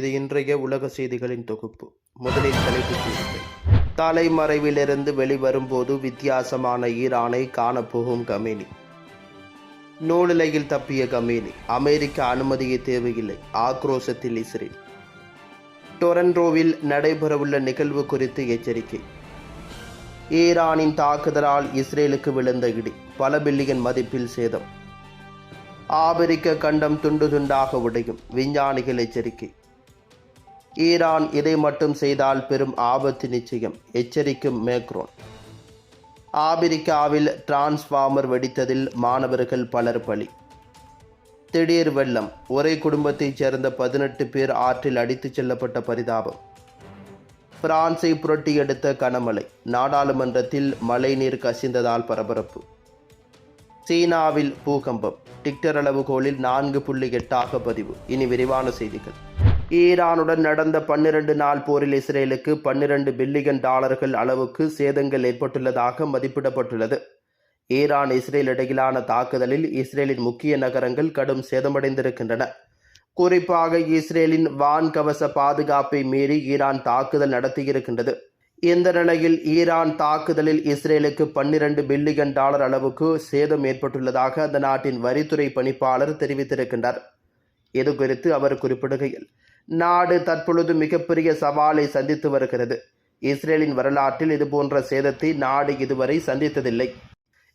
இது இன்றைய உலக செய்திகளின் தொகுப்பு. முதலில் தலைப்புச் செய்திகள். தலைமறைவிலிருந்து வெளிவரும்போது வித்தியாசமான ஈரானை காணப்போகும் கமேனி. நூலிலையில் தப்பிய கமேனி. அமெரிக்க அனுமதியை தேவையில்லை. ஆக்ரோஷத்தில் இஸ்ரேல். டொரண்டோவில் நடைபெறவுள்ள நிகழ்வு குறித்து எச்சரிக்கை. ஈரானின் தாக்குதலால் இஸ்ரேலுக்கு விழுந்த இடி. பல பில்லியன் மதிப்பில் சேதம். ஆபிரிக்க கண்டம் துண்டு துண்டாக உடையும். விஞ்ஞானிகள் எச்சரிக்கை. ஈரான் இதை மட்டும் செய்தால் பெரும் ஆபத்து நிச்சயம். எச்சரிக்கும் மேக்ரோன். ஆபிரிக்காவில் டிரான்ஸ்ஃபார்மர் வெடித்ததில் மாணவர்கள் பலர் பலி. திடீர் வெள்ளம். ஒரே குடும்பத்தைச் சேர்ந்த பதினெட்டு பேர் ஆற்றில் அடித்துச் செல்லப்பட்ட பரிதாபம். பிரான்சை புரட்டி எடுத்த கனமழை. நாடாளுமன்றத்தில் மழைநீர் கசிந்ததால் பரபரப்பு. சீனாவில் பூகம்பம். டிக்டர் அளவுகோலில் நான்கு புள்ளி எட்டாக பதிவு. இனி விரிவான செய்திகள். ஈரானுடன் நடந்த பன்னிரண்டு நாள் போரில் இஸ்ரேலுக்கு பன்னிரண்டு பில்லியன் டாலர்கள் அளவுக்கு சேதங்கள் ஏற்பட்டுள்ளதாக மதிப்பிடப்பட்டுள்ளது. ஈரான் இஸ்ரேல் இடையிலான தாக்குதலில் இஸ்ரேலின் முக்கிய நகரங்கள் கடும் சேதமடைந்திருக்கின்றன. குறிப்பாக இஸ்ரேலின் வான்கவச பாதுகாப்பை மீறி ஈரான் தாக்குதல் நடத்தியிருக்கின்றது. இந்த நிலையில் ஈரான் தாக்குதலில் இஸ்ரேலுக்கு பன்னிரண்டு பில்லியன் டாலர் அளவுக்கு சேதம் ஏற்பட்டுள்ளதாக அந்த நாட்டின் வரித்துறை பணிப்பாளர் தெரிவித்திருக்கின்றார். இது குறித்து அவர் குறிப்பிடுகையில் நாடு தற்பொழுது மிகப்பெரிய சவாலை சந்தித்து வருகிறது. இஸ்ரேலின் வரலாற்றில் இதுபோன்ற சேதத்தை நாடு இதுவரை சந்தித்ததில்லை.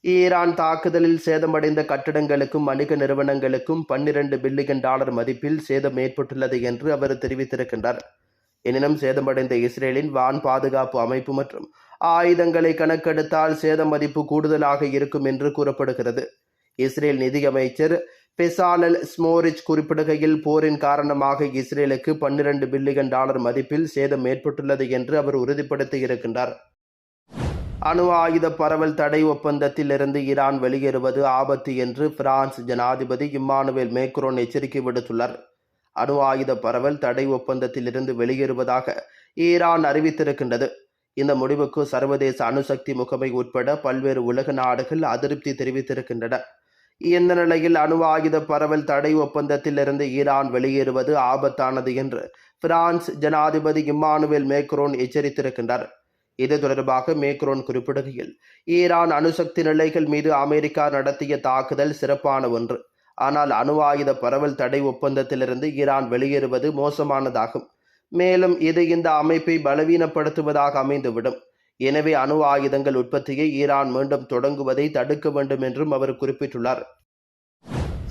ஈரான் தாக்குதலில் சேதமடைந்த கட்டடங்களுக்கும் வணிக நிறுவனங்களுக்கும் பன்னிரண்டு பில்லியன் டாலர் மதிப்பில் சேதம் ஏற்பட்டுள்ளது என்று அவர் தெரிவித்திருக்கின்றார். எனினும் சேதமடைந்த இஸ்ரேலின் வான் பாதுகாப்பு அமைப்பு மற்றும் ஆயுதங்களை கணக்கெடுத்தால் சேத மதிப்பு கூடுதலாக இருக்கும் என்று கூறப்படுகிறது. இஸ்ரேல் நிதியமைச்சர் பெசாலல் ஸ்மோரிச் குறிப்பிடுகையில் போரின் காரணமாக இஸ்ரேலுக்கு பன்னிரண்டு பில்லியன் டாலர் மதிப்பில் சேதம் ஏற்பட்டுள்ளது என்று அவர் உறுதிப்படுத்தியிருக்கின்றார் அணு ஆயுத பரவல் தடை ஒப்பந்தத்திலிருந்து ஈரான் வெளியேறுவது ஆபத்து என்று பிரான்ஸ் ஜனாதிபதி இம்மானுவேல் மேக்ரோன் எச்சரிக்கை விடுத்துள்ளார். அணு ஆயுத பரவல் தடை ஒப்பந்தத்திலிருந்து வெளியேறுவதாக ஈரான் அறிவித்திருக்கின்றது. இந்த முடிவுக்கு சர்வதேச அணுசக்தி முகமை உட்பட பல்வேறு உலக நாடுகள் அதிருப்தி தெரிவித்திருக்கின்றன. இந்த நிலையில் அணு ஆயுத பரவல் தடை ஒப்பந்தத்திலிருந்து ஈரான் வெளியேறுவது ஆபத்தானது என்று பிரான்ஸ் ஜனாதிபதி இம்மானுவேல் மேக்ரோன் எச்சரித்திருக்கின்றார். இது தொடர்பாக மேக்ரோன் குறிப்பிடுகையில் ஈரான் அணுசக்தி நிலைகள் மீது அமெரிக்கா நடத்திய தாக்குதல் சிறப்பான ஒன்று. ஆனால் அணு ஆயுத பரவல் தடை ஒப்பந்தத்திலிருந்து ஈரான் வெளியேறுவது மோசமானதாகும். மேலும் இது இந்த அமைப்பை பலவீனப்படுத்துவதாக அமைந்துவிடும். எனவே அணு ஆயுதங்கள் உற்பத்தியை ஈரான் மீண்டும் தொடங்குவதை தடுக்க வேண்டும் என்றும் அவர் குறிப்பிட்டுள்ளார்.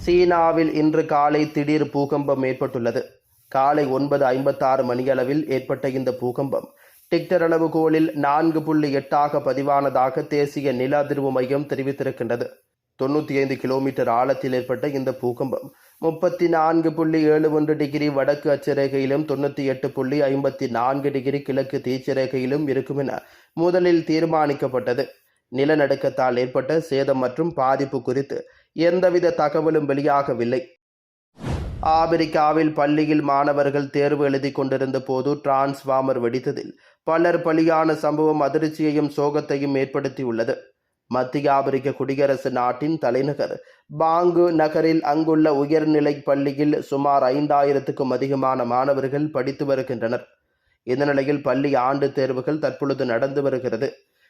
சீனாவில் இன்று காலை திடீர் பூகம்பம் ஏற்பட்டுள்ளது. காலை ஒன்பது ஐம்பத்தாறு மணியளவில் ஏற்பட்ட இந்த பூகம்பம் டிக்டர் அளவுகோலில் நான்கு புள்ளி எட்டாக பதிவானதாக தேசிய நில அதிர்வு மையம் தெரிவித்திருக்கின்றது. தொண்ணூற்றி ஐந்து கிலோமீட்டர் ஆழத்தில் ஏற்பட்ட இந்த பூகம்பம் முப்பத்தி நான்கு புள்ளி ஏழு ஒன்று டிகிரி வடக்கு அச்சரேகையிலும் தொண்ணூற்றி எட்டு புள்ளி ஐம்பத்தி நான்கு டிகிரி கிழக்கு தீச்சரேகையிலும் இருக்கும் என முதலில் தீர்மானிக்கப்பட்டது. நிலநடுக்கத்தால் ஏற்பட்ட சேதம் மற்றும் பாதிப்பு குறித்து எந்தவித தகவலும் வெளியாகவில்லை. ஆப்பிரிக்காவில் பள்ளியில் மாணவர்கள் தேர்வு எழுதி கொண்டிருந்த போது டிரான்ஸ்ஃபார்மர் வெடித்ததில் பலர் பலியான சம்பவம் அதிர்ச்சியையும் சோகத்தையும் ஏற்படுத்தியுள்ளது. மத்திய ஆப்பிரிக்க குடியரசு நாட்டின் தலைநகர் பாங்கு நகரில் அங்குள்ள உயர்நிலை பள்ளியில் சுமார் ஐந்தாயிரத்துக்கும் அதிகமான மாணவர்கள் படித்து வருகின்றனர். இந்த நிலையில் பள்ளி ஆண்டு தேர்வுகள் தற்பொழுது நடந்து வருகிறது.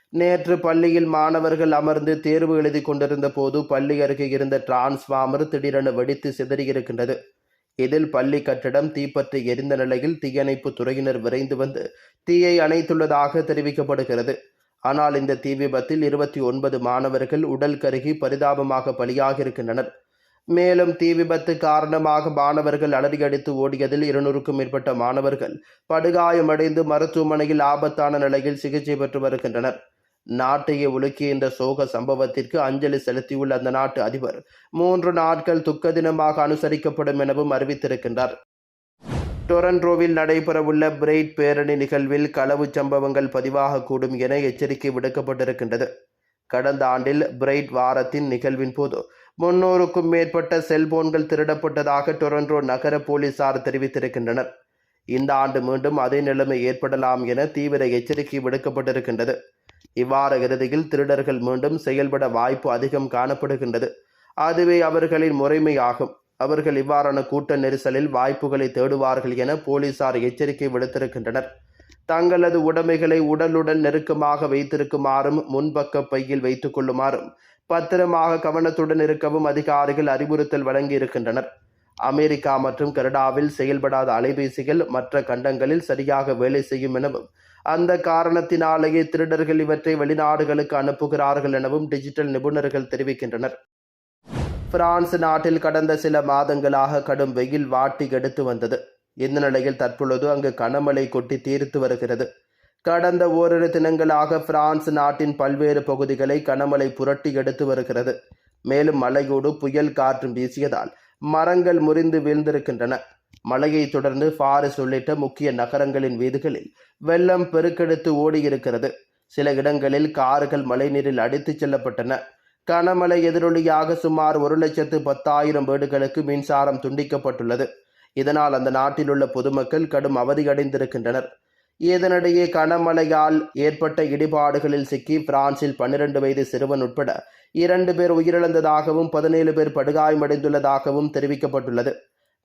நேற்று பள்ளியில் மாணவர்கள் அமர்ந்து தேர்வு எழுதி கொண்டிருந்த போது பள்ளி அருகே இருந்த டிரான்ஸ்ஃபார்மர் திடீரென வெடித்து சிதறியிருக்கின்றது. இதில் பள்ளி கட்டடம் தீப்பற்றி எரிந்த நிலையில் தீயணைப்பு துறையினர் விரைந்து வந்து தீயை அணைத்துள்ளதாக தெரிவிக்கப்படுகிறது. ஆனால் இந்த தீ விபத்தில் இருபத்தி ஒன்பது மாணவர்கள் உடல் கருகி பரிதாபமாக பலியாகியிருக்கின்றனர். மேலும் தீ விபத்து காரணமாக மாணவர்கள் அலறியடித்து ஓடியதில் இருநூறுக்கும் மேற்பட்ட மாணவர்கள் படுகாயமடைந்து மருத்துவமனையில் ஆபத்தான நிலையில் சிகிச்சை பெற்று வருகின்றனர். நாட்டையே உலுக்கிய இந்த சோக சம்பவத்திற்கு அஞ்சலி செலுத்தியுள்ள அந்த நாட்டு அதிபர் மூன்று நாட்கள் துக்க தினமாக அனுசரிக்கப்படும் எனவும் அறிவித்திருக்கின்றார். டொரண்டோவில் நடைபெறவுள்ள பிரெய்ட் பேரணி நிகழ்வில் களவு சம்பவங்கள் பதிவாகக்கூடும் என எச்சரிக்கை விடுக்கப்பட்டிருக்கின்றது. கடந்த ஆண்டில் பிரைட் வாரத்தின் நிகழ்வின் போது முன்னூறுக்கும் மேற்பட்ட செல்போன்கள் திருடப்பட்டதாக டொரண்டோ நகர போலீசார் தெரிவித்திருக்கின்றனர். இந்த ஆண்டு மீண்டும் அதே நிலைமை ஏற்படலாம் என தீவிர எச்சரிக்கை விடுக்கப்பட்டிருக்கின்றது. இவ்வார இறுதியில் திருடர்கள் மீண்டும் செயல்பட வாய்ப்பு அதிகம் காணப்படுகின்றது. அதுவே அவர்களின் முறைமையாகும். அவர்கள் இவ்வாறான கூட்ட நெரிசலில் வாய்ப்புகளை தேடுவார்கள் என போலீசார் எச்சரிக்கை விடுத்திருக்கின்றனர். தங்களது உடைமைகளை உடலுடன் நெருக்கமாக வைத்திருக்குமாறும் முன்பக்க பையில் வைத்துக் கொள்ளுமாறும் பத்திரமாக கவனத்துடன் இருக்கவும் அதிகாரிகள் அறிவுறுத்தல் வழங்கியிருக்கின்றனர். அமெரிக்கா மற்றும் கனடாவில் செயல்படாத அலைபேசிகள் மற்ற கண்டங்களில் சரியாக வேலை செய்யும் எனவும் அந்த காரணத்தினாலேயே திருடர்கள் இவற்றை வெளிநாடுகளுக்கு அனுப்புகிறார்கள் எனவும் டிஜிட்டல் நிபுணர்கள் தெரிவிக்கின்றனர். பிரான்ஸ் நாட்டில் கடந்த சில மாதங்களாக கடும் வெயில் வாட்டி எடுத்து வந்தது. இந்த நிலையில் தற்பொழுது அங்கு கனமழை கொட்டி தீர்த்து வருகிறது. கடந்த ஓரிரு தினங்களாக பிரான்ஸ் நாட்டின் பல்வேறு பகுதிகளை கனமழை புரட்டி எடுத்து வருகிறது. மேலும் மழையோடு புயல் காற்றும் வீசியதால் மரங்கள் முறிந்து வீழ்ந்திருக்கின்றன. மழையை தொடர்ந்து பாரிஸ் உள்ளிட்ட முக்கிய நகரங்களின் வீதிகளில் வெள்ளம் பெருக்கெடுத்து ஓடியிருக்கிறது. சில இடங்களில் கார்கள் மழைநீரில் அடித்துச் செல்லப்பட்டன. கனமழை எதிரொலியாக சுமார் ஒரு லட்சத்து பத்தாயிரம் வீடுகளுக்கு மின்சாரம் துண்டிக்கப்பட்டுள்ளது. இதனால் அந்த நாட்டில் உள்ள பொதுமக்கள் கடும் அவதியடைந்திருக்கின்றனர். இதனிடையே கனமழையால் ஏற்பட்ட இடிபாடுகளில் சிக்கி பிரான்சில் பன்னிரண்டு வயது சிறுவன் உட்பட இரண்டு பேர் உயிரிழந்ததாகவும் பதினேழு பேர் படுகாயமடைந்துள்ளதாகவும் தெரிவிக்கப்பட்டுள்ளது.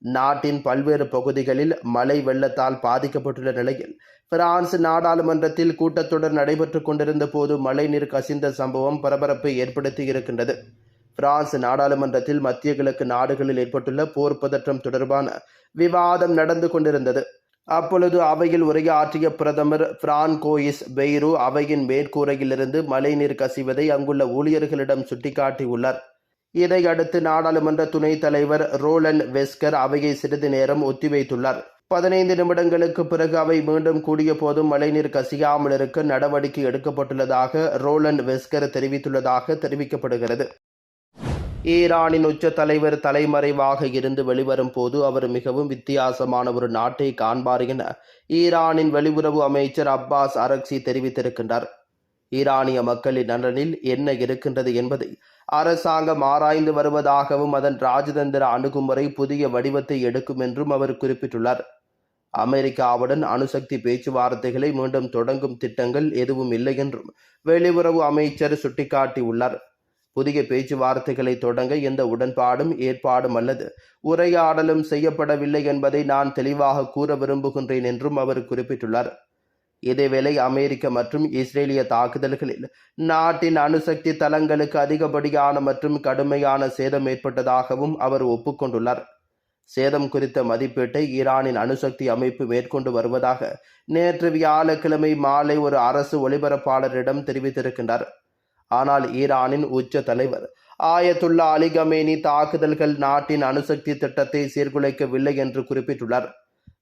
நாட்டின் பல்வேறு பகுதிகளில் மழை வெள்ளத்தால் பாதிக்கப்பட்டுள்ள நிலையில் பிரான்ஸ் நாடாளுமன்றத்தில் கூட்டத்தொடர் நடைபெற்று கொண்டிருந்த போது மழைநீர் கசிந்த சம்பவம் பரபரப்பை ஏற்படுத்தி இருக்கின்றது. பிரான்ஸ் நாடாளுமன்றத்தில் மத்திய கிழக்கு நாடுகளில் ஏற்பட்டுள்ள போர் பதற்றம் தொடர்பான விவாதம் நடந்து கொண்டிருந்தது. அப்பொழுது அவையில் உரையாற்றிய பிரதமர் பிரான்கோயிஸ் பெய்ரு அவையின் மேற்கூரையிலிருந்து மழைநீர் கசிவதை அங்குள்ள ஊழியர்களிடம் சுட்டிக்காட்டியுள்ளார். இதையடுத்து நாடாளுமன்ற துணைத் தலைவர் ரோலன் வெஸ்கர் அவையை சிறிது நேரம் ஒத்திவைத்துள்ளார். பதினைந்து நிமிடங்களுக்கு பிறகு அவை மீண்டும் கூடிய போதும் மழைநீர் கசியாமல் இருக்க நடவடிக்கை எடுக்கப்பட்டுள்ளதாக ரோலன் வெஸ்கர் தெரிவித்துள்ளதாக தெரிவிக்கப்படுகிறது. ஈரானின் உச்ச தலைவர் தலைமறைவாக இருந்து வெளிவரும் போது அவர் மிகவும் வித்தியாசமான ஒரு நாட்டை காண்பார் என ஈரானின் வெளியுறவு அமைச்சர் அப்பாஸ் அரக்சி தெரிவித்திருக்கின்றார். ஈரானிய மக்களின் நலனில் என்ன இருக்கின்றது என்பதை அரசாங்கம் ஆராய்ந்து வருவதாகவும் அதன் ராஜதந்திர அணுகுமுறை புதிய வடிவத்தை எடுக்கும் என்றும் அவர் குறிப்பிட்டுள்ளார். அமெரிக்காவுடன் அணுசக்தி பேச்சுவார்த்தைகளை மீண்டும் தொடங்கும் திட்டங்கள் எதுவும் இல்லை என்றும் வெளியுறவு அமைச்சர் சுட்டிக்காட்டியுள்ளார். புதிய பேச்சுவார்த்தைகளை தொடங்க எந்த உடன்பாடும் ஏற்பாடும் அல்லது உரையாடலும் செய்யப்படவில்லை என்பதை நான் தெளிவாக கூற விரும்புகின்றேன் என்றும் அவர் குறிப்பிட்டுள்ளார். இதேவேளை அமெரிக்க மற்றும் இஸ்ரேலிய தாக்குதல்களில் நாட்டின் அணுசக்தி தளங்களுக்கு அதிகப்படியான மற்றும் கடுமையான சேதம் ஏற்பட்டதாகவும் அவர் ஒப்புக்கொண்டுள்ளார். சேதம் குறித்த மதிப்பீட்டை ஈரானின் அணுசக்தி அமைப்பு மேற்கொண்டு வருவதாக நேற்று வியாழக்கிழமை மாலை ஒரு அரசு ஒளிபரப்பாளரிடம் தெரிவித்திருக்கின்றார். ஆனால் ஈரானின் உச்ச தலைவர் ஆயத்துல்லா அலிகமேனி தாக்குதல்கள் நாட்டின் அணுசக்தி திட்டத்தை சீர்குலைக்கவில்லை என்று குறிப்பிட்டுள்ளார்.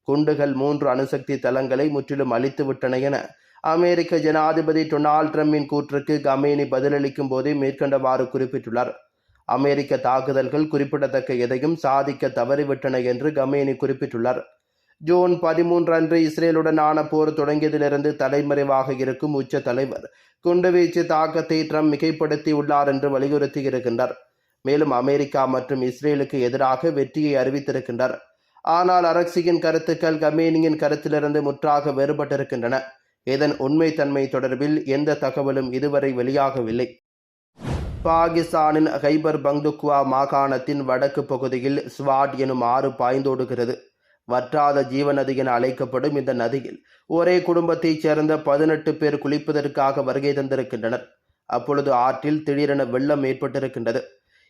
குண்டுகள் மூன்று அணுசக்தி தளங்களை முற்றிலும் அழித்துவிட்டன என அமெரிக்க ஜனாதிபதி டொனால்ட் ட்ரம்பின் கூற்றுக்கு கமேனி பதிலளிக்கும் போதே மேற்கண்டவாறு குறிப்பிட்டுள்ளார். அமெரிக்க தாக்குதல்கள் குறிப்பிடத்தக்க எதையும் சாதிக்க தவறிவிட்டன என்று கமேனி குறிப்பிட்டுள்ளார். ஜூன் பதிமூன்று அன்று இஸ்ரேலுடனான போர் தொடங்கியதிலிருந்து தலைமறைவாக இருக்கும் உச்ச தலைவர் குண்டுவீச்சு தாக்கத்தை ட்ரம்ப் மிகைப்படுத்தி உள்ளார் என்று வலியுறுத்தியிருக்கின்றார். மேலும் அமெரிக்கா மற்றும் இஸ்ரேலுக்கு எதிராக வெற்றியை அறிவித்திருக்கின்றார். ஆனால் அரக்சியின் கருத்துக்கள் கமேனியின் கருத்திலிருந்து முற்றாக வேறுபட்டிருக்கின்றன. இதன் உண்மைத்தன்மை தொடர்பில் எந்த தகவலும் இதுவரை வெளியாகவில்லை. பாகிஸ்தானின் ஹைபர் பங்துக்வா மாகாணத்தின் வடக்கு பகுதியில் ஸ்வாட் எனும் ஆறு பாய்ந்தோடுகிறது. வற்றாத ஜீவநதி என அழைக்கப்படும் இந்த நதியில் ஒரே குடும்பத்தைச் சேர்ந்த பதினெட்டு பேர் குளிப்பதற்காக வருகை தந்திருக்கின்றனர். அப்பொழுது ஆற்றில் திடீரென வெள்ளம் ஏற்பட்டிருக்கின்றது.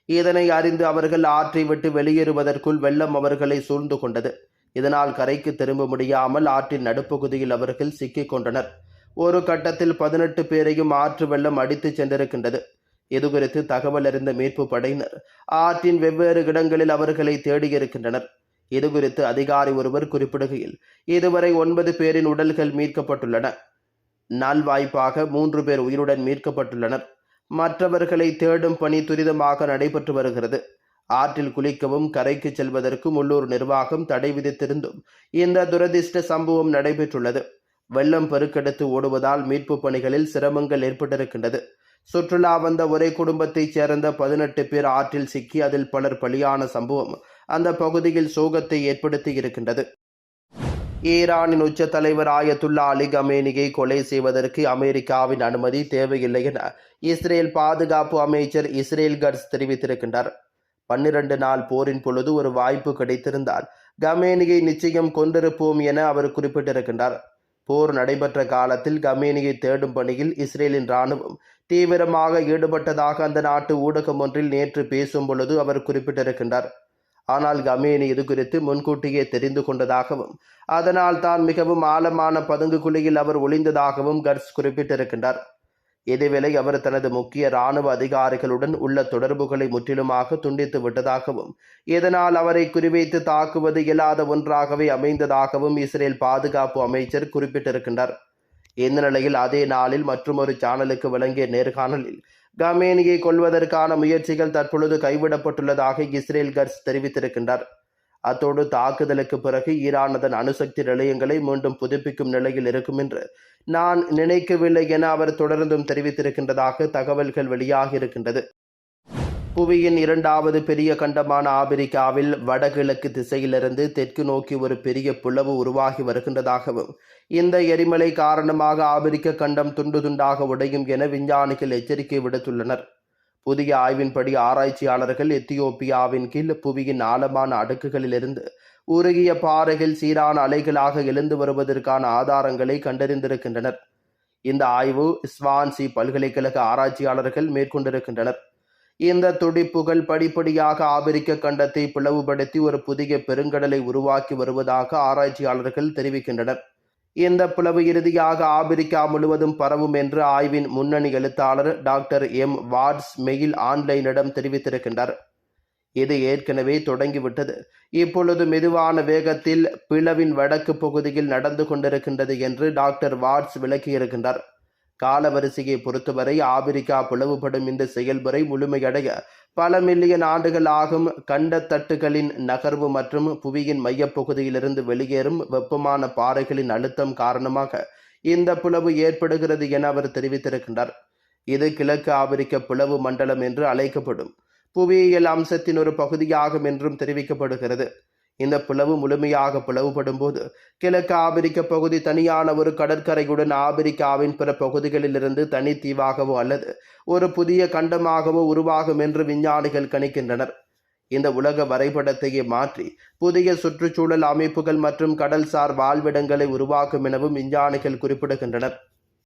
இதனை அறிந்து அவர்கள் ஆற்றை விட்டு வெளியேறுவதற்குள் வெள்ளம் அவர்களை சூழ்ந்து கொண்டது. இதனால் கரைக்கு திரும்ப முடியாமல் ஆற்றின் நடுப்பகுதியில் அவர்கள் சிக்கிக் கொண்டனர். ஒரு கட்டத்தில் பதினெட்டு பேரையும் ஆற்று வெள்ளம் அடித்துச் சென்றிருக்கின்றது. இதுகுறித்து தகவல் அறிந்த மீட்பு படையினர் ஆற்றின் வெவ்வேறு இடங்களில் அவர்களை தேடியிருக்கின்றனர். இதுகுறித்து அதிகாரி ஒருவர் குறிப்பிடுகையில் இதுவரை ஒன்பது பேரின் உடல்கள் மீட்கப்பட்டுள்ளன. நல்வாய்ப்பாக மூன்று பேர் உயிருடன் மீட்கப்பட்டுள்ளனர். மற்றவர்களை தேடும் பணி துரிதமாக நடைபெற்று வருகிறது. ஆற்றில் குளிக்கவும் கரைக்கு செல்வதற்கும் உள்ளூர் நிர்வாகம் தடை விதித்திருந்தும் இந்த துரதிர்ஷ்ட சம்பவம் நடைபெற்றுள்ளது. வெள்ளம் பெருக்கெடுத்து ஓடுவதால் மீட்பு பணிகளில் சிரமங்கள் ஏற்பட்டிருக்கின்றது. சுற்றுலா வந்த ஒரே குடும்பத்தைச் சேர்ந்த பதினெட்டு பேர் ஆற்றில் சிக்கி அதில் பலர் பலியான சம்பவம். அந்த பகுதியில் சோகத்தை ஏற்படுத்தி இருக்கின்றது. ஈரானின் உச்ச தலைவர் ஆயத்துல்லா அலி கமேனியை கொலை செய்வதற்கு அமெரிக்காவின் அனுமதி தேவையில்லை என இஸ்ரேல் பாதுகாப்பு அமைச்சர் இஸ்ரேல் கட்ஸ் தெரிவித்திருக்கின்றார். பன்னிரண்டு நாள் போரின் பொழுது ஒரு வாய்ப்பு கிடைத்திருந்தால் கமேனியை நிச்சயம் கொண்டிருப்போம் என அவர் குறிப்பிட்டிருக்கின்றார். போர் நடைபெற்ற காலத்தில் கமேனியை தேடும் பணியில் இஸ்ரேலின் ராணுவம் தீவிரமாக ஈடுபட்டதாக அந்த நாட்டு ஊடகம் ஒன்றில் நேற்று பேசும் பொழுது அவர் குறிப்பிட்டிருக்கின்றார். ஆனால் கமேனி இது குறித்து முன்கூட்டியே தெரிந்து கொண்டதாகவும் அதனால் தான் மிகவும் ஆழமான பதுங்கு குழியில் அவர் ஒளிந்ததாகவும் கர்ஸ் குறிப்பிட்டிருக்கின்றார். இதேவேளை அவர் தனது முக்கிய இராணுவ அதிகாரிகளுடன் உள்ள தொடர்புகளை முற்றிலுமாக துண்டித்து விட்டதாகவும் இதனால் அவரை குறிவைத்து தாக்குவது இயலாத ஒன்றாகவே அமைந்ததாகவும் இஸ்ரேல் பாதுகாப்பு அமைச்சர் குறிப்பிட்டிருக்கின்றார். இந்த நிலையில் அதே நாளில் மற்றொரு சேனலுக்கு வழங்கிய நேர்காணலில் கமேனியை கொல்வதற்கான முயற்சிகள் தற்பொழுது கைவிடப்பட்டுள்ளதாக இஸ்ரேல் கர்ஸ் தெரிவித்திருக்கின்றார். அத்தோடு தாக்குதலுக்கு பிறகு ஈரான் அதன் அணுசக்தி நிலையங்களை மீண்டும் புதுப்பிக்கும் நிலையில் இருக்கும் என்று நான் நினைக்கவில்லை என அவர் தொடர்ந்தும் தெரிவித்திருக்கின்றதாக தகவல்கள் வெளியாகி இருக்கின்றது. புவியின் இரண்டாவது பெரிய கண்டமான ஆபிரிக்காவில் வடகிழக்கு திசையிலிருந்து தெற்கு நோக்கி ஒரு பெரிய பிளவு உருவாகி வருகின்றதாகவும் இந்த எரிமலை காரணமாக ஆபிரிக்க கண்டம் துண்டு துண்டாக உடையும் என விஞ்ஞானிகள் எச்சரிக்கை விடுத்துள்ளனர். புதிய ஆய்வின்படி ஆராய்ச்சியாளர்கள் எத்தியோப்பியாவின் கீழ் புவியின் ஆழமான அடுக்குகளிலிருந்து உருகிய பாறைகள் சீரான அலைகளாக எழுந்து வருவதற்கான ஆதாரங்களை கண்டறிந்திருக்கின்றனர். இந்த ஆய்வு ஸ்வான்சி பல்கலைக்கழக ஆராய்ச்சியாளர்கள் மேற்கொண்டிருக்கின்றனர். இந்த துடிப்புகள் படிப்படியாக ஆப்பிரிக்க கண்டத்தை பிளவுபடுத்தி ஒரு புதிய பெருங்கடலை உருவாக்கி வருவதாக ஆராய்ச்சியாளர்கள் தெரிவிக்கின்றனர். இந்த பிளவு இறுதியாக ஆபிரிக்கா முழுவதும் பரவும் என்று ஆய்வின் முன்னணி எழுத்தாளர் டாக்டர் எம். வாட்ஸ் மெயில் ஆன்லைனிடம் தெரிவித்திருக்கின்றார். இது ஏற்கனவே தொடங்கிவிட்டது. இப்பொழுது மெதுவான வேகத்தில் பிளவின் வடக்கு பகுதியில் நடந்து கொண்டிருக்கின்றது என்று டாக்டர் வாட்ஸ் விளக்கியிருக்கின்றார். காலவரிசையை பொறுத்தவரை ஆபிரிக்கா பிளவுபடும் இந்த செயல்முறை முழுமையடைய பல மில்லியன் ஆண்டுகள் ஆகும். கண்டத்தட்டுகளின் நகர்வு மற்றும் புவியின் மையப்பகுதியிலிருந்து வெளியேறும் வெப்பமான பாறைகளின் அழுத்தம் காரணமாக இந்த பிளவு ஏற்படுகிறது என அவர் தெரிவித்திருக்கின்றார். இது கிழக்கு ஆப்பிரிக்க பிளவு மண்டலம் என்று அழைக்கப்படும். புவியியல் அம்சத்தின் ஒரு பகுதியாகும் என்றும் தெரிவிக்கப்படுகிறது. இந்த பிளவு முழுமையாக பிளவுபடும் போது கிழக்கு ஆபிரிக்க பகுதி தனியான ஒரு கடற்கரையுடன் ஆபிரிக்காவின் பிற பகுதிகளிலிருந்து தனித்தீவாகவோ அல்லது ஒரு புதிய கண்டமாகவோ உருவாகும் என்று விஞ்ஞானிகள் கணிக்கின்றனர். இந்த உலக வரைபடத்தையே மாற்றி புதிய சுற்றுச்சூழல் அமைப்புகள் மற்றும் கடல்சார் வாழ்விடங்களை உருவாக்கும் எனவும் விஞ்ஞானிகள் குறிப்பிடுகின்றனர்.